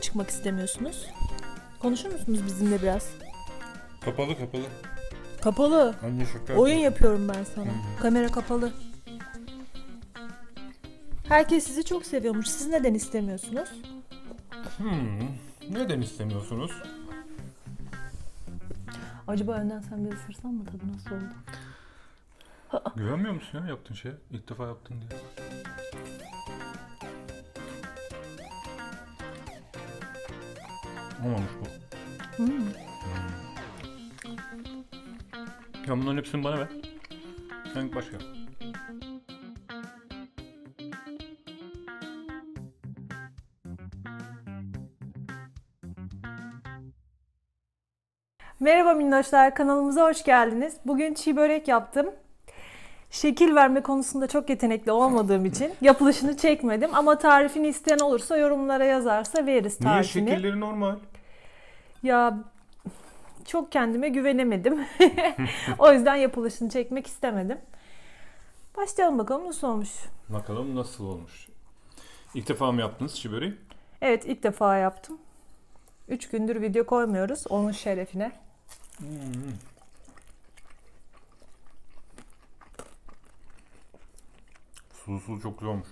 çıkmak istemiyorsunuz? Konuşur musunuz bizimle biraz? Kapalı kapalı. Kapalı. Anne şaka Oyun yapıyor. yapıyorum ben sana. Hı. Kamera kapalı. Herkes sizi çok seviyormuş. Siz neden istemiyorsunuz? Hmm. Neden istemiyorsunuz? Acaba önden sen bir ısırsan mı tadı nasıl oldu? Güvenmiyor musun ya yaptığın şeye? İlk defa yaptın diye. Olmamış bu. Hmm. Ya bunların hepsini bana ver. Sen başka. Merhaba minnoşlar, kanalımıza hoş geldiniz. Bugün çiğ börek yaptım. Şekil verme konusunda çok yetenekli olmadığım için yapılışını çekmedim. Ama tarifini isteyen olursa yorumlara yazarsa veririz Niye tarifini. şekilleri normal? Ya çok kendime güvenemedim. o yüzden yapılışını çekmek istemedim. Başlayalım bakalım nasıl olmuş. Bakalım nasıl olmuş. İlk defa mı yaptınız çiğ böreği? Evet ilk defa yaptım. 3 gündür video koymuyoruz onun şerefine. Sulu sulu çok güzel olmuş.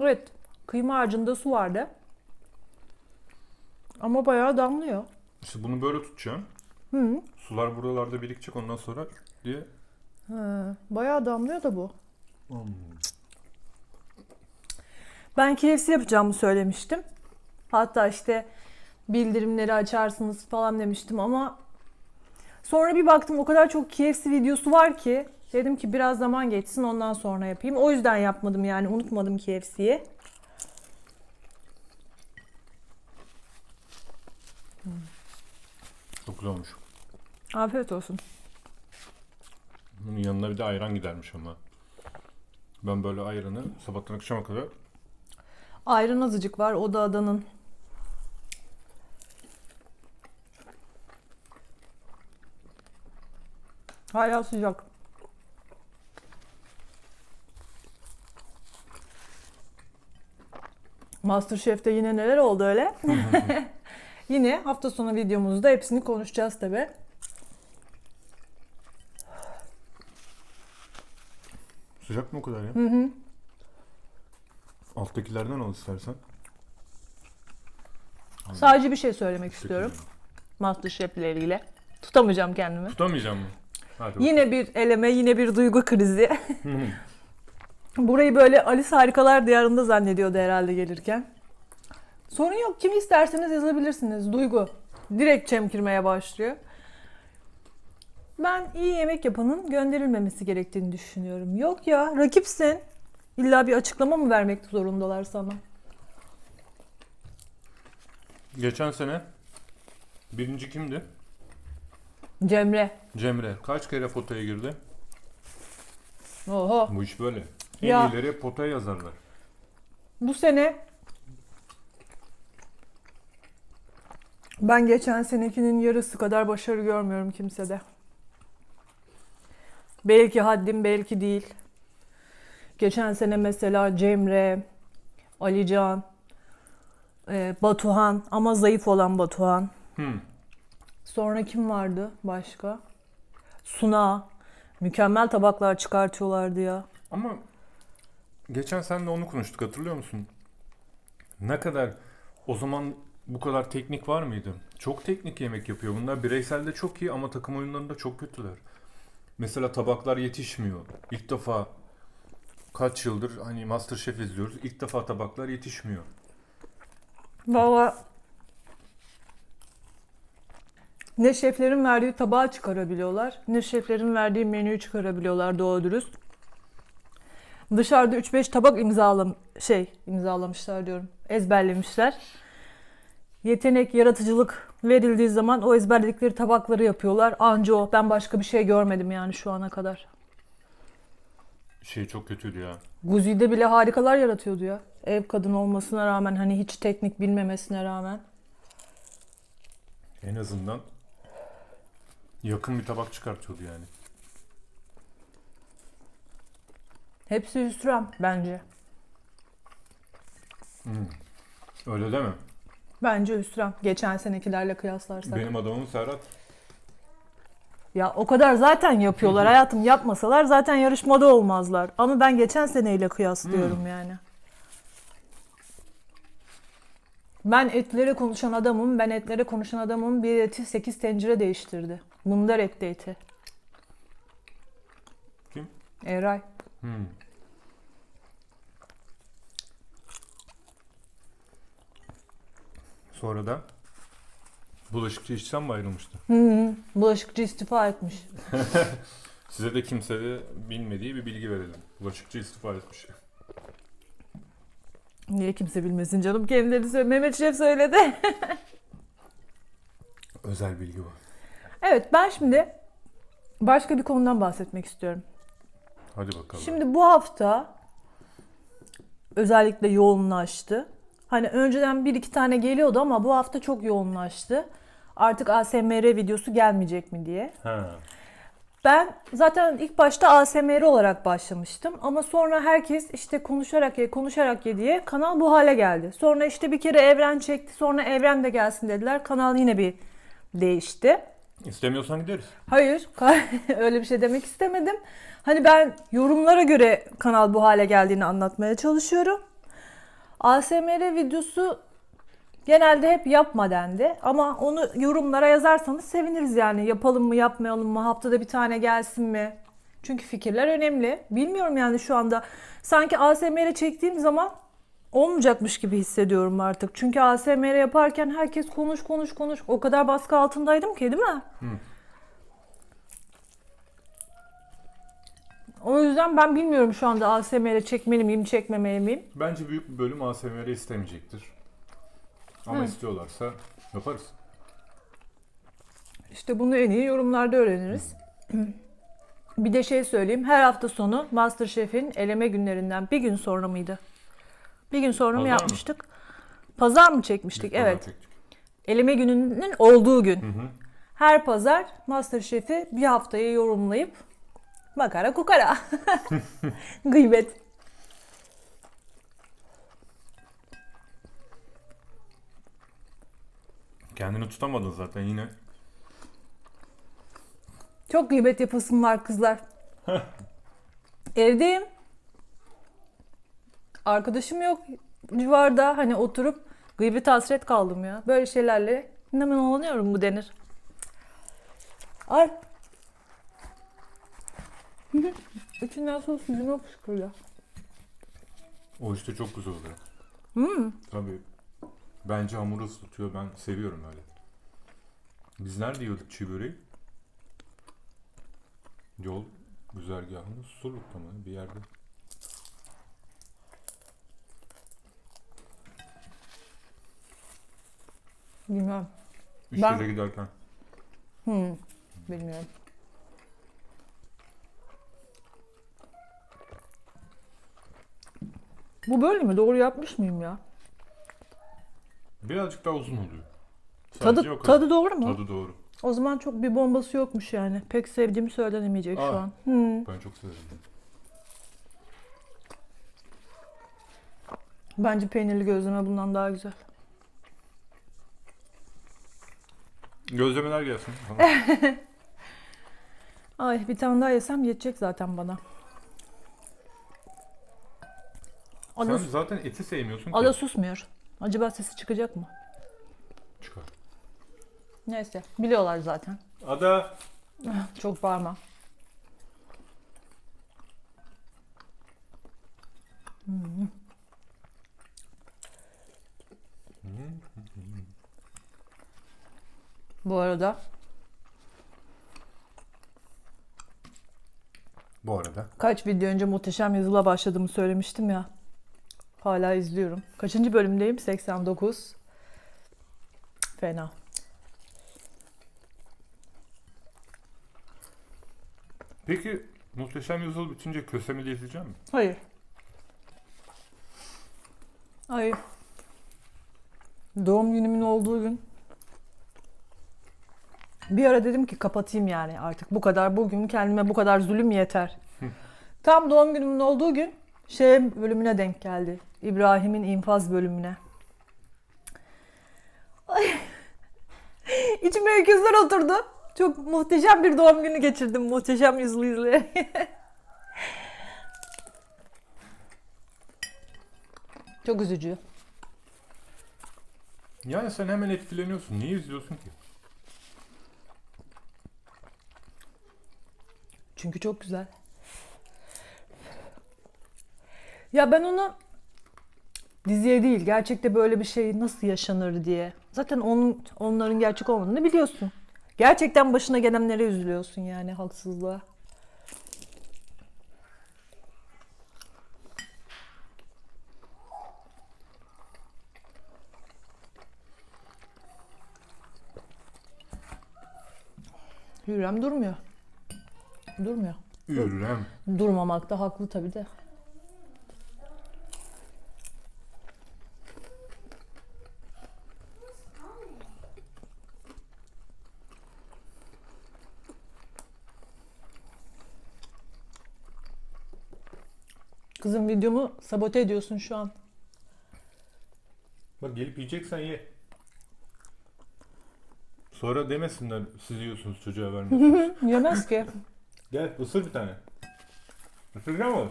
Evet kıyma harcında su vardı. Ama bayağı damlıyor. İşte bunu böyle tutacağım. Hı. Sular buralarda birikecek ondan sonra diye. Ha, bayağı damlıyor da bu. Hmm. Ben KFC yapacağımı söylemiştim. Hatta işte bildirimleri açarsınız falan demiştim ama sonra bir baktım o kadar çok KFC videosu var ki dedim ki biraz zaman geçsin ondan sonra yapayım. O yüzden yapmadım yani unutmadım KFC'yi. Güzel olmuş. Afiyet olsun. Bunun yanına bir de ayran gidermiş ama. Ben böyle ayranı sabahtan akşama kadar Ayran azıcık var o da adanın. Hala sıcak. Masterchef'te yine neler oldu öyle? yine hafta sonu videomuzda hepsini konuşacağız tabi. sıcak mı o kadar ya? Hı hı. Alttakilerden al istersen. Sadece bir şey söylemek istiyorum Masterchef'le ilgili. Tutamayacağım kendimi. Tutamayacağım mı? Hadi bakalım. Yine bir eleme, yine bir duygu krizi. Burayı böyle Alice Harikalar Diyarı'nda zannediyordu herhalde gelirken. Sorun yok. Kimi isterseniz yazabilirsiniz. Duygu. Direkt çemkirmeye başlıyor. Ben iyi yemek yapanın gönderilmemesi gerektiğini düşünüyorum. Yok ya, rakipsin. İlla bir açıklama mı vermek zorundalar sana? Geçen sene birinci kimdi? Cemre. Cemre. Kaç kere potaya girdi? Oho. Bu iş böyle. En Ya. iyileri potaya yazarlar. Bu sene ben geçen senekinin yarısı kadar başarı görmüyorum kimsede. Belki haddim belki değil. Geçen sene mesela Cemre, Alican, e, Batuhan ama zayıf olan Batuhan. Hmm. Sonra kim vardı başka? Suna. Mükemmel tabaklar çıkartıyorlardı ya. Ama geçen sen de onu konuştuk hatırlıyor musun? Ne kadar o zaman bu kadar teknik var mıydı? Çok teknik yemek yapıyor. Bunlar bireyselde çok iyi ama takım oyunlarında çok kötüler. Mesela tabaklar yetişmiyor. İlk defa kaç yıldır hani Masterchef izliyoruz. İlk defa tabaklar yetişmiyor. Valla ne şeflerin verdiği tabağı çıkarabiliyorlar, ne şeflerin verdiği menüyü çıkarabiliyorlar doğru dürüst. Dışarıda 3-5 tabak imzalam şey imzalamışlar diyorum. Ezberlemişler. Yetenek, yaratıcılık verildiği zaman o ezberledikleri tabakları yapıyorlar. Anca o. Ben başka bir şey görmedim yani şu ana kadar. Şey çok kötüydü ya. Guzi'de bile harikalar yaratıyordu ya. Ev kadın olmasına rağmen hani hiç teknik bilmemesine rağmen. En azından yakın bir tabak çıkartıyordu yani. Hepsi hüsran bence. Öyle deme. Bence Hüsran. Geçen senekilerle kıyaslarsak. Benim adamım Serhat. Ya o kadar zaten yapıyorlar. Hayatım yapmasalar zaten yarışmada olmazlar. Ama ben geçen seneyle kıyaslıyorum Hmm. yani. Ben etlere konuşan adamım. Ben etlere konuşan adamım. Bir eti 8 tencere değiştirdi. Mundar etti eti. Kim? Eray. Hmm. Sonra da bulaşıkçı işçiden mi ayrılmıştı? Hı hı. Bulaşıkçı istifa etmiş. Size de kimse de bilmediği bir bilgi verelim. Bulaşıkçı istifa etmiş. Niye kimse bilmesin canım? Kendileri söyle. Mehmet Şef söyledi. Özel bilgi var. evet ben şimdi başka bir konudan bahsetmek istiyorum. Hadi bakalım. Şimdi bu hafta özellikle yoğunlaştı. Hani önceden bir iki tane geliyordu ama bu hafta çok yoğunlaştı. Artık ASMR videosu gelmeyecek mi diye. Ha. Ben zaten ilk başta ASMR olarak başlamıştım ama sonra herkes işte konuşarak ye, konuşarak ye diye kanal bu hale geldi. Sonra işte bir kere Evren çekti, sonra Evren de gelsin dediler. Kanal yine bir değişti. İstemiyorsan gideriz. Hayır, öyle bir şey demek istemedim. Hani ben yorumlara göre kanal bu hale geldiğini anlatmaya çalışıyorum. ASMR videosu genelde hep yapma dendi. Ama onu yorumlara yazarsanız seviniriz yani. Yapalım mı, yapmayalım mı, haftada bir tane gelsin mi? Çünkü fikirler önemli. Bilmiyorum yani şu anda. Sanki ASMR çektiğim zaman olmayacakmış gibi hissediyorum artık. Çünkü ASMR yaparken herkes konuş konuş konuş. O kadar baskı altındaydım ki değil mi? O yüzden ben bilmiyorum şu anda ASMR çekmeli miyim, çekmemeli miyim? Bence büyük bir bölüm ASMR istemeyecektir. Ama Hı. istiyorlarsa yaparız. İşte bunu en iyi yorumlarda öğreniriz. Bir de şey söyleyeyim. Her hafta sonu Masterchef'in eleme günlerinden bir gün sonra mıydı? Bir gün sonra mı Pazar mı? yapmıştık? Pazar mı çekmiştik? Biz evet. çektik. Eleme gününün olduğu gün. Hı hı. Her pazar Masterchef'i bir haftayı yorumlayıp makara kukara. Gıybet. Kendini tutamadın zaten yine. Çok gıybet yapasım var kızlar. Evdeyim. Arkadaşım yok civarda hani oturup gıybet hasret kaldım ya. Böyle şeylerle hemen olanıyorum bu denir. Ay. İçinden sos yüzüme fışkırıyor. O işte çok güzel oluyor. Hmm. Tabii. Bence hamuru ısıtıyor. Ben seviyorum öyle. Biz nerede yiyorduk çiğ böreği? Yol güzergahında Surluk'ta mı bir yerde. Bilmem. İşlere Ben- giderken. Hmm. Bilmiyorum. Bu böyle mi? Doğru yapmış mıyım ya? Birazcık daha uzun oluyor. Sadece Tadı, o kadar. tadı doğru mu? Tadı doğru. O zaman çok bir bombası yokmuş yani. Pek sevdiğimi söylenemeyecek şu Aa. an. Hmm. Ben çok severim. Bence peynirli gözleme bundan daha güzel. Gözlemeler gelsin. Ay bir tane daha yesem yetecek zaten bana. Ada, Sen zaten eti sevmiyorsun ki. ada susmuyor. Acaba sesi çıkacak mı? Çıkar. Neyse biliyorlar zaten. Ada. Çok bağırma. Hmm. Bu arada Bu arada. kaç video önce Muhteşem Yüzyıl'a başladığımı söylemiştim ya. Hala izliyorum. Kaçıncı bölümdeyim? 89. Fena. Peki Muhteşem Yüzyıl bitince Kösem'i de izleyecek misin? Hayır. Hayır. Doğum günümün olduğu gün bir ara dedim ki kapatayım yani artık bu kadar bugün kendime bu kadar zulüm yeter. Tam doğum günümün olduğu gün şey bölümüne denk geldi. İbrahim'in infaz bölümüne. İçime öküzler oturdu. Çok muhteşem bir doğum günü geçirdim muhteşem yüzlü izleyerek. Çok üzücü. Yani sen hemen etkileniyorsun. Niye izliyorsun ki? Çünkü çok güzel. Ya ben onu diziye değil, gerçekte böyle bir şey nasıl yaşanır diye. Zaten onun onların gerçek olmadığını biliyorsun. Gerçekten başına gelenlere üzülüyorsun yani haksızlığa. Hürrem durmuyor. Durmuyor. Ürem. Durmamakta haklı tabii de. Kızım videomu sabote ediyorsun şu an. Bak gelip yiyeceksen ye. Sonra demesinler siz yiyorsunuz çocuğa vermiyorsunuz. Yemez ki. Gel ısır bir tane. Isıracağım mı?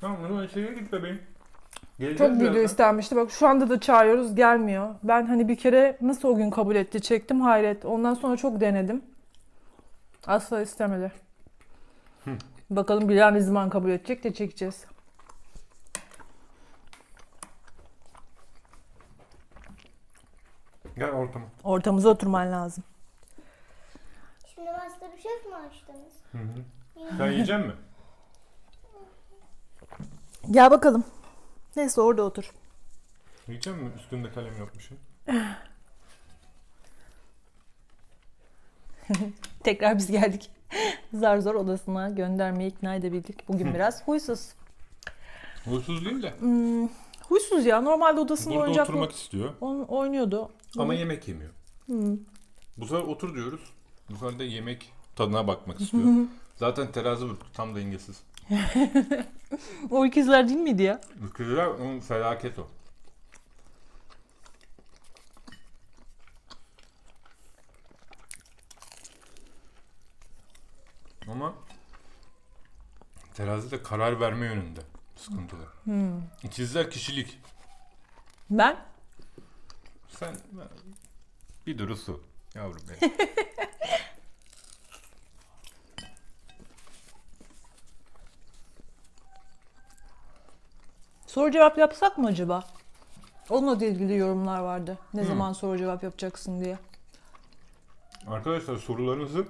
Tamam bunu içeriye git bebeğim. Geleceğiz Çok video birazdan. istenmişti. Bak şu anda da çağırıyoruz gelmiyor. Ben hani bir kere nasıl o gün kabul etti çektim hayret. Ondan sonra çok denedim. Asla istemedi. Bakalım Bilal ne zaman kabul edecek de çekeceğiz. Gel ortama. Ortamıza oturman lazım. Şimdi Master bir şef mi açtınız? Hı hı. Sen yiyecek misin? Gel bakalım. Neyse orada otur. Yiyecek misin? Üstünde kalem yapmışım. Tekrar biz geldik. Zar zor odasına göndermeye ikna edebildik. Bugün biraz huysuz. Huysuz değil de. Hmm, huysuz ya. Normalde odasında Burada oyuncak oturmak istiyor. on, oynuyordu. Ama yemek yemiyor. Hmm. Bu sefer otur diyoruz. Bu sefer de yemek tadına bakmak istiyor. Zaten terazi bu. Tam dengesiz. O ikizler değil miydi ya? Onun felaket o. Ama terazi de karar verme yönünde sıkıntılı. İkizler kişilik. Ben? Sen bir duru su yavrum benim. Soru cevap yapsak mı acaba? Onunla da ilgili yorumlar vardı. Ne Hmm. zaman soru cevap yapacaksın diye. Arkadaşlar sorularınızı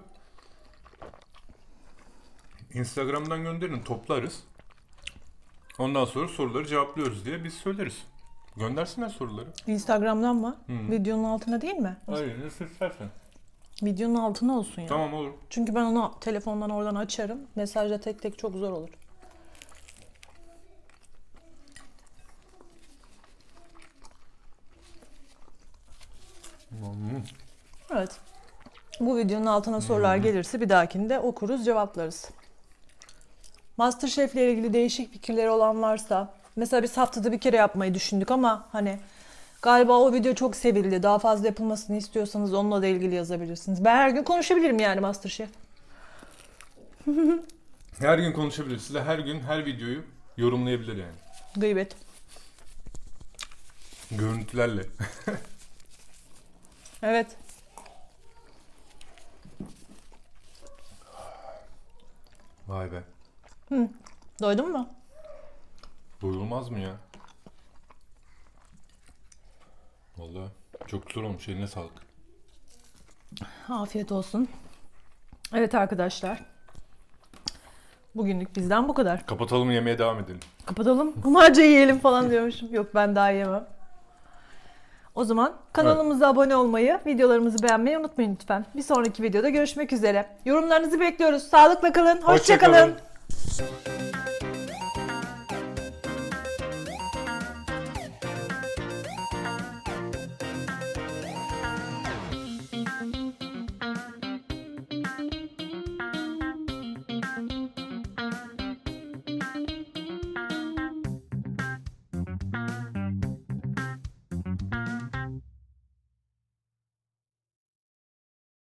Instagram'dan gönderin toplarız. Ondan sonra soruları cevaplıyoruz diye biz söyleriz. Göndersinler soruları. Instagram'dan mı? Hı. Videonun altına değil mi? Hayır nasıl istersen. Videonun altına olsun ya. Tamam olur. Çünkü ben onu telefondan oradan açarım. Mesajda tek tek çok zor olur. Hmm. Evet. Bu videonun altına sorular gelirse bir dahakinde okuruz, cevaplarız. Masterchef ile ilgili değişik fikirleri olan varsa, mesela biz haftada bir kere yapmayı düşündük ama hani galiba o video çok sevildi. Daha fazla yapılmasını istiyorsanız onunla da ilgili yazabilirsiniz. Ben her gün konuşabilirim yani Masterchef. Her gün konuşabilir. Size her gün her videoyu yorumlayabilir yani. Gıybet. Görüntülerle. Evet. Vay be. Doydun mu? Doyulmaz mı ya? Vallahi çok güzel olmuş. Eline sağlık. Afiyet olsun. Evet arkadaşlar. Bugünlük bizden bu kadar. Kapatalım yemeğe devam edelim. Kapatalım. Bunlarca yiyelim falan diyormuşum. Yok ben daha yemem. O zaman kanalımıza abone olmayı, videolarımızı beğenmeyi unutmayın lütfen. Bir sonraki videoda görüşmek üzere. Yorumlarınızı bekliyoruz. Sağlıkla kalın. Hoşça Hoşça kalın. kalın. Peace.